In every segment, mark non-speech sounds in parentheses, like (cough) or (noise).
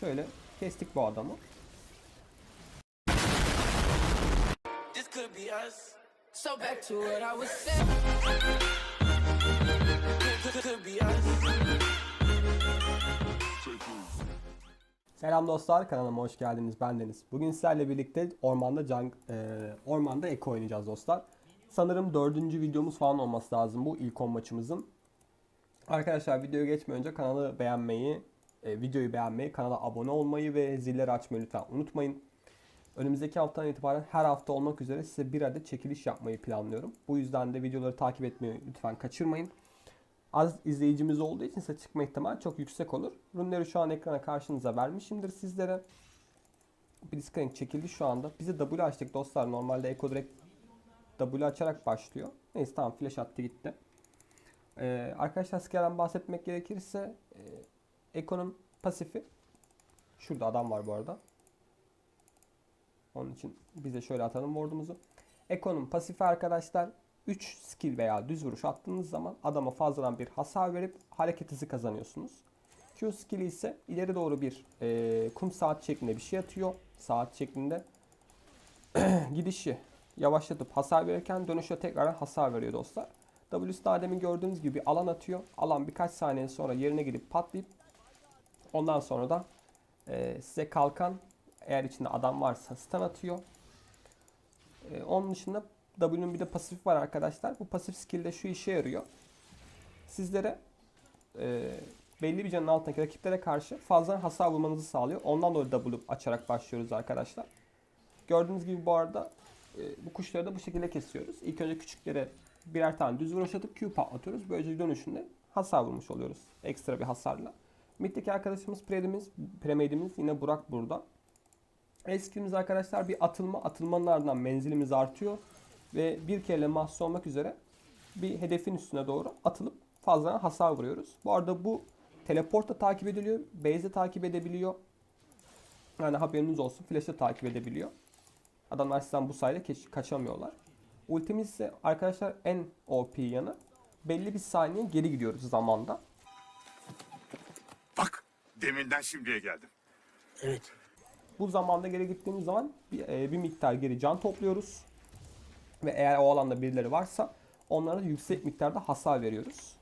Şöyle kestik bu adamı. This could be us. So back to what I was saying. Selam dostlar kanalıma hoş geldiniz ben Deniz. Bugün sizlerle birlikte ormanda can, e, ormanda eko oynayacağız dostlar. Sanırım dördüncü videomuz falan olması lazım bu ilk 10 maçımızın. Arkadaşlar videoya geçmeden önce kanalı beğenmeyi, e, videoyu beğenmeyi, kanala abone olmayı ve zilleri açmayı lütfen unutmayın. Önümüzdeki haftadan itibaren her hafta olmak üzere size bir adet çekiliş yapmayı planlıyorum. Bu yüzden de videoları takip etmeyi lütfen kaçırmayın. Az izleyicimiz olduğu için size çıkma ihtimali çok yüksek olur. Ürünleri şu an ekrana karşınıza vermişimdir sizlere. Blitzcrank çekildi şu anda. Bize W açtık dostlar. Normalde Eko direkt W açarak başlıyor. Neyse tamam flash attı gitti. Ee, arkadaşlar skill'den bahsetmek gerekirse e, Eko'nun pasifi şurada adam var bu arada. Onun için bize şöyle atalım ward'umuzu. Eko'nun pasifi arkadaşlar 3 skill veya düz vuruş attığınız zaman adama fazladan bir hasar verip hareket hızı kazanıyorsunuz. Q skill'i ise ileri doğru bir e, kum saat şeklinde bir şey atıyor. Saat şeklinde. (clears throat) Gidişi yavaşlatıp hasar verirken dönüşe tekrardan hasar veriyor dostlar. W'si de demin gördüğünüz gibi alan atıyor. Alan birkaç saniye sonra yerine gidip patlayıp ondan sonra da e, size kalkan eğer içinde adam varsa stun atıyor. E, onun dışında W'nun bir de pasif var arkadaşlar. Bu pasif skill de şu işe yarıyor. Sizlere e, belli bir canın altındaki rakiplere karşı fazla hasar vurmanızı sağlıyor. Ondan dolayı W açarak başlıyoruz arkadaşlar. Gördüğünüz gibi bu arada e, bu kuşları da bu şekilde kesiyoruz. İlk önce küçüklere birer tane düz vuruş atıp Q patlatıyoruz. Böylece dönüşünde hasar vurmuş oluyoruz. Ekstra bir hasarla. Mid'deki arkadaşımız Predimiz, Premade'imiz yine Burak burada. Eskimiz arkadaşlar bir atılma. Atılmanın ardından menzilimiz artıyor. Ve bir kere mahsus olmak üzere bir hedefin üstüne doğru atılıp fazla hasar vuruyoruz. Bu arada bu teleport da takip ediliyor. Base de takip edebiliyor. Yani haberiniz olsun. Flash de takip edebiliyor. Adamlar sizden bu sayede kaçamıyorlar. Ultimiz ise arkadaşlar en OP yanı. Belli bir saniye geri gidiyoruz zamanda. Deminden şimdiye geldim. Bu zamanda geri gittiğimiz zaman bir, e, bir miktar geri can topluyoruz. Ve eğer o alanda birileri varsa onlara yüksek miktarda hasar veriyoruz.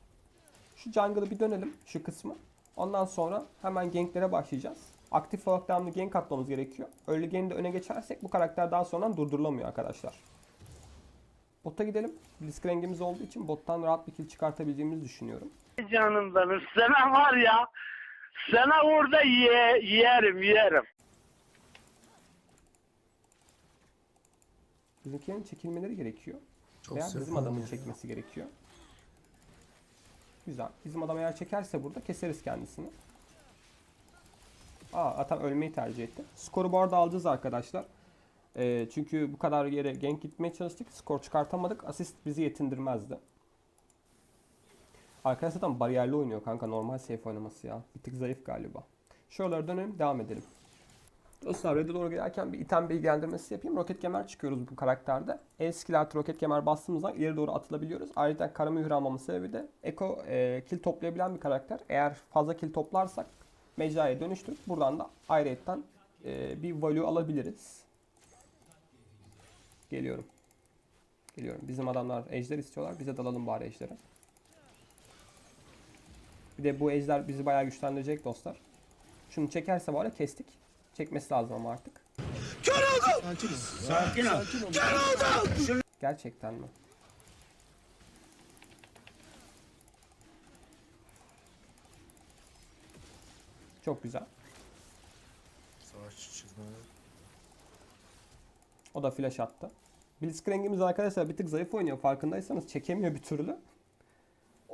Şu jungle'ı bir dönelim şu kısmı. Ondan sonra hemen ganklere başlayacağız. Aktif olarak devamlı gank atmamız gerekiyor. Early game'de öne geçersek bu karakter daha sonra durdurulamıyor arkadaşlar. Bota gidelim. Blitzcrank'imiz olduğu için bottan rahat bir kill çıkartabileceğimizi düşünüyorum. canım benim. Var ya. Sana orada ye, yerim yerim. Bizimkilerin çekilmeleri gerekiyor. Çok Veya bizim adam adamın ya. çekmesi gerekiyor. Güzel. Bizim adam eğer çekerse burada keseriz kendisini. Aa Atan ölmeyi tercih etti. Skoru bu arada alacağız arkadaşlar. Ee, çünkü bu kadar yere gank gitmeye çalıştık. Skor çıkartamadık. Asist bizi yetindirmezdi. Arkadaşlar zaten bariyerli oynuyor kanka. Normal safe oynaması ya. Bir tık zayıf galiba. Şuralara dönelim. Devam edelim. Dostlar Red'e doğru giderken bir item bilgilendirmesi yapayım. Roket kemer çıkıyoruz bu karakterde. El skill artı roket kemer bastığımızda ileri doğru atılabiliyoruz. Ayrıca kara mühür almamın sebebi de Eko e, kill toplayabilen bir karakter. Eğer fazla kill toplarsak mecraya dönüştürüp buradan da ayrıyetten e, bir value alabiliriz. Geliyorum. Geliyorum. Bizim adamlar ejder istiyorlar. Bize dalalım bari ejdere. Bir de bu ejder bizi bayağı güçlendirecek dostlar. Şunu çekerse ya kestik. Çekmesi lazım ama artık. Gerçekten mi? Çok güzel. Savaşçı çıkma. O da flash attı. Blitzcrank'imiz arkadaşlar bir tık zayıf oynuyor farkındaysanız çekemiyor bir türlü.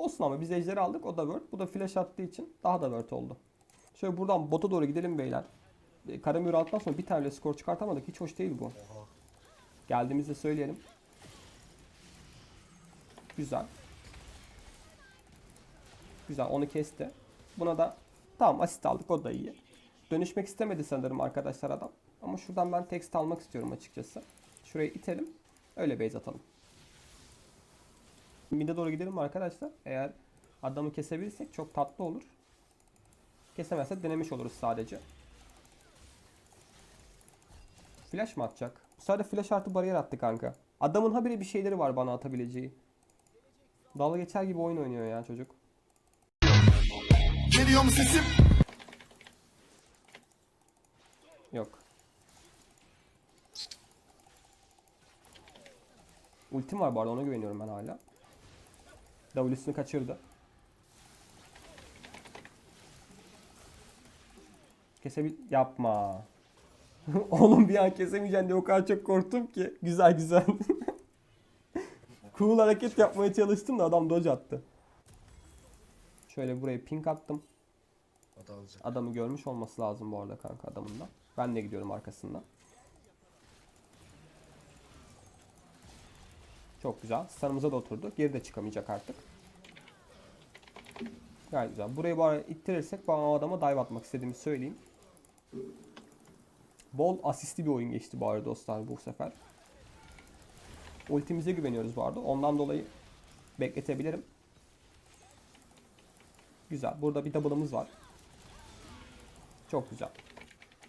Olsun ama biz ejderi aldık o da word. Bu da flash attığı için daha da word oldu. Şöyle buradan bota doğru gidelim beyler. Karamür alttan sonra bir tane skor çıkartamadık. Hiç hoş değil bu. Geldiğimizde söyleyelim. Güzel. Güzel onu kesti. Buna da tamam asist aldık o da iyi. Dönüşmek istemedi sanırım arkadaşlar adam. Ama şuradan ben text almak istiyorum açıkçası. Şuraya itelim. Öyle base atalım. Mid'e doğru gidelim arkadaşlar. Eğer adamı kesebilirsek çok tatlı olur. Kesemezsek denemiş oluruz sadece. Flash mı atacak? Bu sefer flash artı bariyer attı kanka. Adamın habire bir şeyleri var bana atabileceği. Dalga geçer gibi oyun oynuyor ya çocuk. Geliyor mu sesim? Yok. Ultim var bu arada ona güveniyorum ben hala. W'sini kaçırdı. Kesebil... Yapma. (laughs) Oğlum bir an kesemeyeceğim diye o kadar çok korktum ki. Güzel güzel. (laughs) cool hareket yapmaya çalıştım da adam dodge attı. Şöyle buraya pink attım. Adamı görmüş olması lazım bu arada kanka adamın da. Ben de gidiyorum arkasından. Çok güzel. Sarımıza da oturdu. Geri de çıkamayacak artık. Gayet güzel. Burayı bu arada ittirirsek ben o adama dive atmak istediğimi söyleyeyim. Bol asistli bir oyun geçti arada dostlar bu sefer. Ultimize güveniyoruz bu arada. Ondan dolayı bekletebilirim. Güzel. Burada bir double'ımız var. Çok güzel.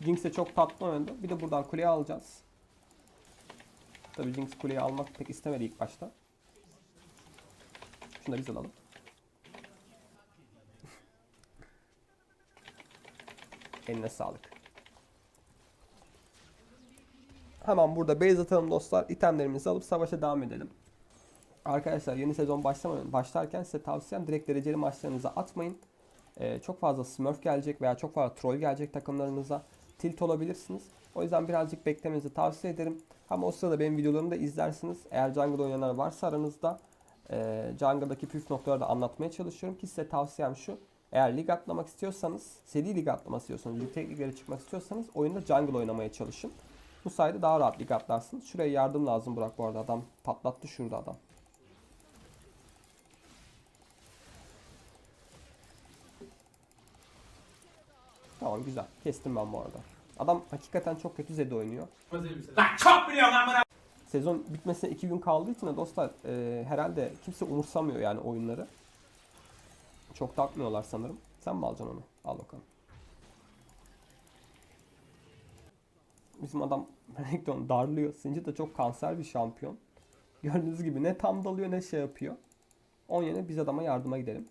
Jinx çok tatlı oynadı. Bir de buradan kuleyi alacağız. Tabii Jinx kuleyi almak pek istemedi ilk başta. Şunu da biz alalım. (laughs) Eline sağlık. Hemen burada base atalım dostlar. İtemlerimizi alıp savaşa devam edelim. Arkadaşlar yeni sezon başlamadan başlarken size tavsiyem direkt dereceli maçlarınıza atmayın. Ee, çok fazla smurf gelecek veya çok fazla troll gelecek takımlarınıza tilt olabilirsiniz. O yüzden birazcık beklemenizi tavsiye ederim. Ama o sırada benim videolarımı da izlersiniz. Eğer jungle oynayanlar varsa aranızda e, jungle'daki püf noktaları da anlatmaya çalışıyorum ki size tavsiyem şu. Eğer lig atlamak istiyorsanız, seri lig atlamak istiyorsanız, yüksek liglere çıkmak istiyorsanız oyunda jungle oynamaya çalışın. Bu sayede daha rahat lig atlarsınız. Şuraya yardım lazım Burak bu arada adam patlattı şurada adam. Tamam güzel. Kestim ben bu arada. Adam hakikaten çok kötü Zed oynuyor. Sezon bitmesine 2 gün kaldığı için de dostlar e, herhalde kimse umursamıyor yani oyunları. Çok takmıyorlar sanırım. Sen mi alacaksın onu? Al bakalım. Bizim adam (laughs) Renekton darlıyor. Sinci de çok kanser bir şampiyon. Gördüğünüz gibi ne tam dalıyor ne şey yapıyor. Onun yerine biz adama yardıma gidelim.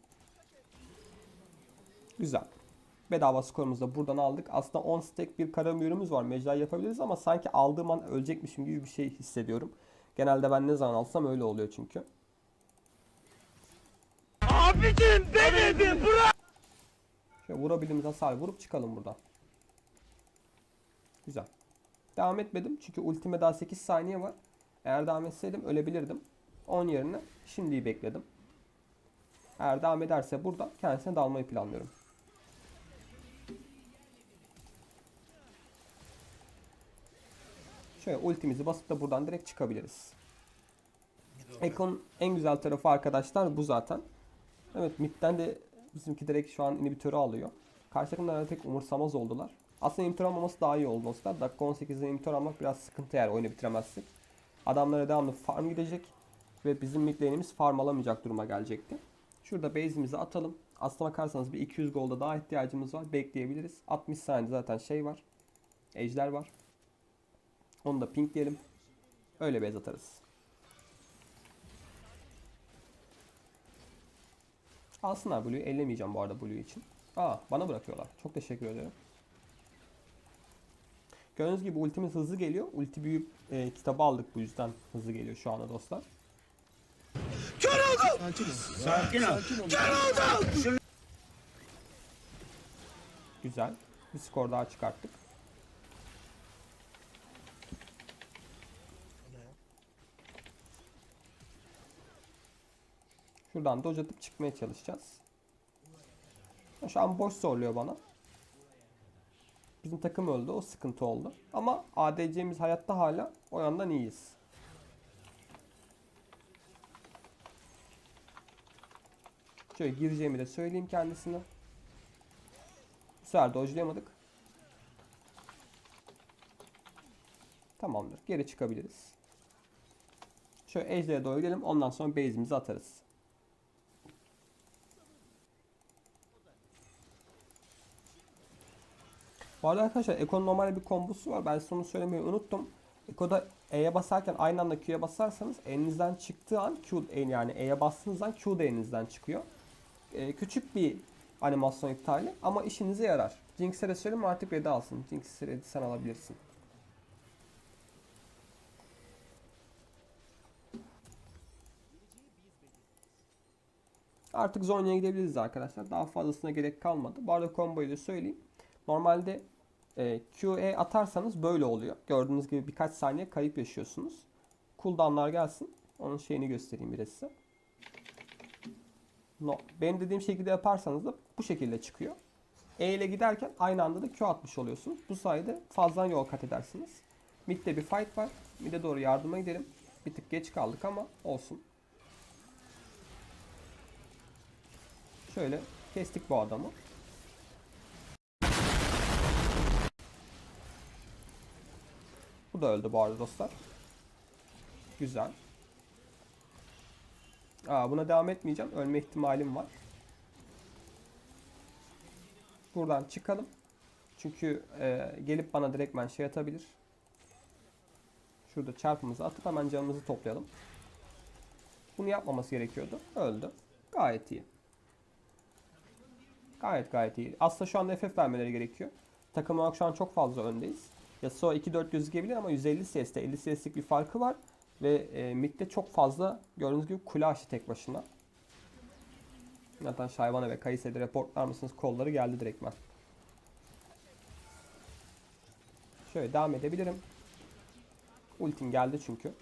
Güzel. Bedava skorumuzu da buradan aldık. Aslında 10 stack bir kara mühürümüz var. Mecra yapabiliriz ama sanki aldığım an ölecekmişim gibi bir şey hissediyorum. Genelde ben ne zaman alsam öyle oluyor çünkü. Abicim denedim bırak. Şöyle vurabildiğimiz hasar vurup çıkalım buradan. Güzel. Devam etmedim çünkü ultime daha 8 saniye var. Eğer devam etseydim ölebilirdim. 10 yerine şimdiyi bekledim. Eğer devam ederse burada kendisine dalmayı planlıyorum. Şöyle ultimizi basıp da buradan direkt çıkabiliriz. Ekon en güzel tarafı arkadaşlar bu zaten. Evet midden de bizimki direkt şu an inhibitörü alıyor. Karşı takımlar pek umursamaz oldular. Aslında inhibitör almaması daha iyi oldu dostlar. Dakika 18'de inhibitör almak biraz sıkıntı eğer oyunu bitiremezsek. Adamlara devamlı farm gidecek. Ve bizim mid lane'imiz farm alamayacak duruma gelecekti. Şurada base'imizi atalım. Aslına bakarsanız bir 200 golda daha ihtiyacımız var. Bekleyebiliriz. 60 saniye zaten şey var. Ejder var. Onu da pink diyelim. Öyle base atarız. Alsınlar Blue'yu. Ellemeyeceğim bu arada Blue için. Aa bana bırakıyorlar. Çok teşekkür ederim. Gördüğünüz gibi ultimiz hızlı geliyor. Ulti büyüyüp e, kitabı aldık bu yüzden hızlı geliyor şu anda dostlar. Güzel. Bir skor daha çıkarttık. Şuradan dodge atıp çıkmaya çalışacağız. Şu an boş zorluyor bana. Bizim takım öldü. O sıkıntı oldu. Ama ADC'miz hayatta hala. O yandan iyiyiz. Şöyle gireceğimi de söyleyeyim kendisine. Bu sefer dodge'layamadık. Tamamdır. Geri çıkabiliriz. Şöyle ejder'e doğru. Ondan sonra base'imizi atarız. Bu arada arkadaşlar Eko'nun normal bir kombosu var. Ben size onu söylemeyi unuttum. Eko'da E'ye basarken aynı anda Q'ya basarsanız elinizden çıktığı an Q yani E'ye bastığınız an Q da elinizden çıkıyor. Ee, küçük bir animasyon iptali ama işinize yarar. Jinx'e de söyleyeyim artık ready alsın. Jinx'i ready sen alabilirsin. Artık Zonya'ya gidebiliriz arkadaşlar. Daha fazlasına gerek kalmadı. Bu arada komboyu da söyleyeyim. Normalde e, QE atarsanız böyle oluyor. Gördüğünüz gibi birkaç saniye kayıp yaşıyorsunuz. Cooldown'lar gelsin. Onun şeyini göstereyim biraz size. No. Benim dediğim şekilde yaparsanız da bu şekilde çıkıyor. E ile giderken aynı anda da Q atmış oluyorsunuz. Bu sayede fazladan yol kat edersiniz. Mid'de bir fight var. Mid'e doğru yardıma gidelim. Bir tık geç kaldık ama olsun. Şöyle kestik bu adamı. Da öldü bu arada dostlar. Güzel. Aa, buna devam etmeyeceğim. Ölme ihtimalim var. Buradan çıkalım. Çünkü e, gelip bana direktmen şey atabilir. Şurada çarpımızı atıp hemen canımızı toplayalım. Bunu yapmaması gerekiyordu. Öldü. Gayet iyi. Gayet gayet iyi. Aslında şu anda FF vermeleri gerekiyor. Takım olarak şu an çok fazla öndeyiz. Yasuo 2-4 gözükebilir ama 150 CS'de 50 CS'lik bir farkı var. Ve e, midde çok fazla gördüğünüz gibi kule açtı tek başına. Zaten Şayvana ve Kayse'de reportlar mısınız? Kolları geldi direktmen. Şöyle devam edebilirim. Ultim geldi çünkü.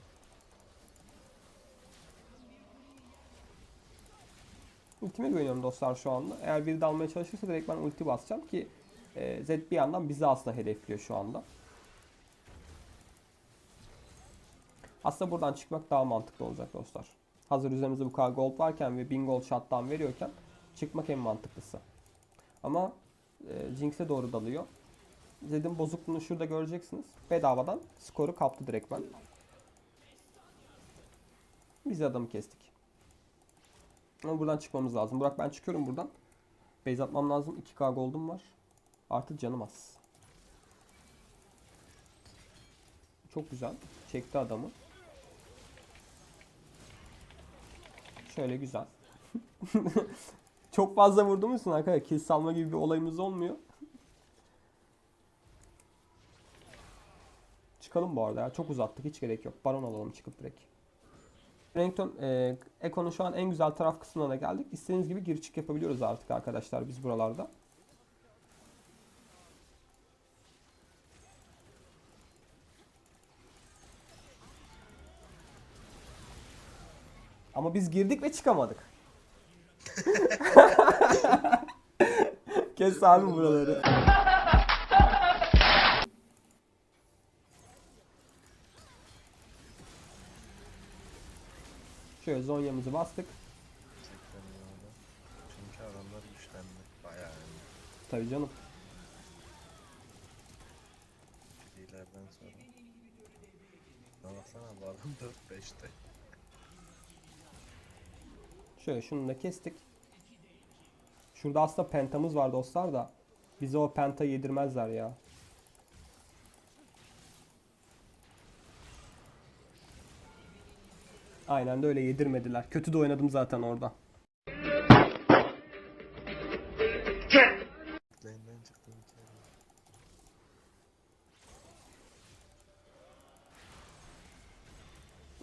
Ultime güveniyorum dostlar şu anda. Eğer biri de almaya çalışırsa direkt ben ulti basacağım ki e, Zed bir yandan bizi aslında hedefliyor şu anda. Aslında buradan çıkmak daha mantıklı olacak dostlar. Hazır üzerimizde bu kadar gold varken ve 1000 gold shutdown veriyorken çıkmak en mantıklısı. Ama e, Jinx'e doğru dalıyor. Zed'in bozukluğunu şurada göreceksiniz. Bedavadan skoru kaptı direktmen. Biz adamı kestik. Ama buradan çıkmamız lazım. Burak ben çıkıyorum buradan. Base atmam lazım. 2k gold'um var. Artık canım az. Çok güzel. Çekti adamı. Şöyle güzel. (laughs) Çok fazla vurduğumuz için arkadaşlar kill salma gibi bir olayımız olmuyor. Çıkalım bu arada ya. Çok uzattık. Hiç gerek yok. Baron alalım çıkıp direkt. Renekton e, Eko'nun şu an en güzel taraf kısmına da geldik. İstediğiniz gibi gir çık yapabiliyoruz artık arkadaşlar biz buralarda. Ama biz girdik ve çıkamadık. (laughs) Kes abi buraları. Şöyle zonyamızı bastık. Çünkü adamlar güçlendi. Bayağı yani. Tabii canım. Fililerden sonra. Buna baksana bu adam 4-5'te. Şöyle şunu da kestik. Şurada aslında pentamız var dostlar da. Bize o penta yedirmezler ya. Aynen de öyle yedirmediler. Kötü de oynadım zaten orada.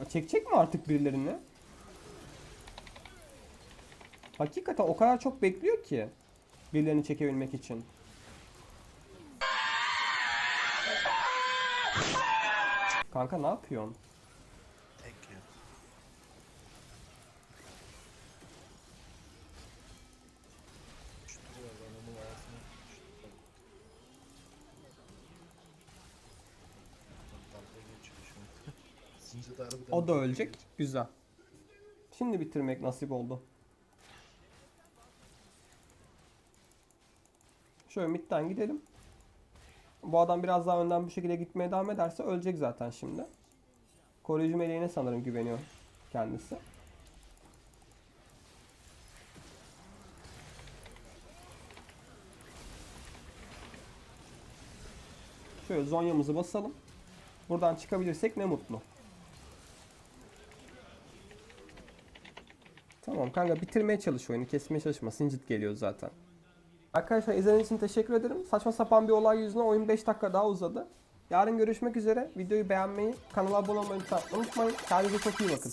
Çekecek mi artık birilerini? Hakikaten o kadar çok bekliyor ki. Birilerini çekebilmek için. Kanka ne yapıyorsun? O da ölecek. Güzel. Şimdi bitirmek nasip oldu. Şöyle midden gidelim. Bu adam biraz daha önden bu şekilde gitmeye devam ederse ölecek zaten şimdi. Koruyucu meleğine sanırım güveniyor kendisi. Şöyle zonyamızı basalım. Buradan çıkabilirsek ne mutlu. Tamam kanka bitirmeye çalış oyunu. Kesmeye çalışma. Sincit geliyor zaten. Arkadaşlar izlediğiniz için teşekkür ederim. Saçma sapan bir olay yüzünden oyun 5 dakika daha uzadı. Yarın görüşmek üzere. Videoyu beğenmeyi, kanala abone olmayı unutmayın. Kendinize çok iyi bakın.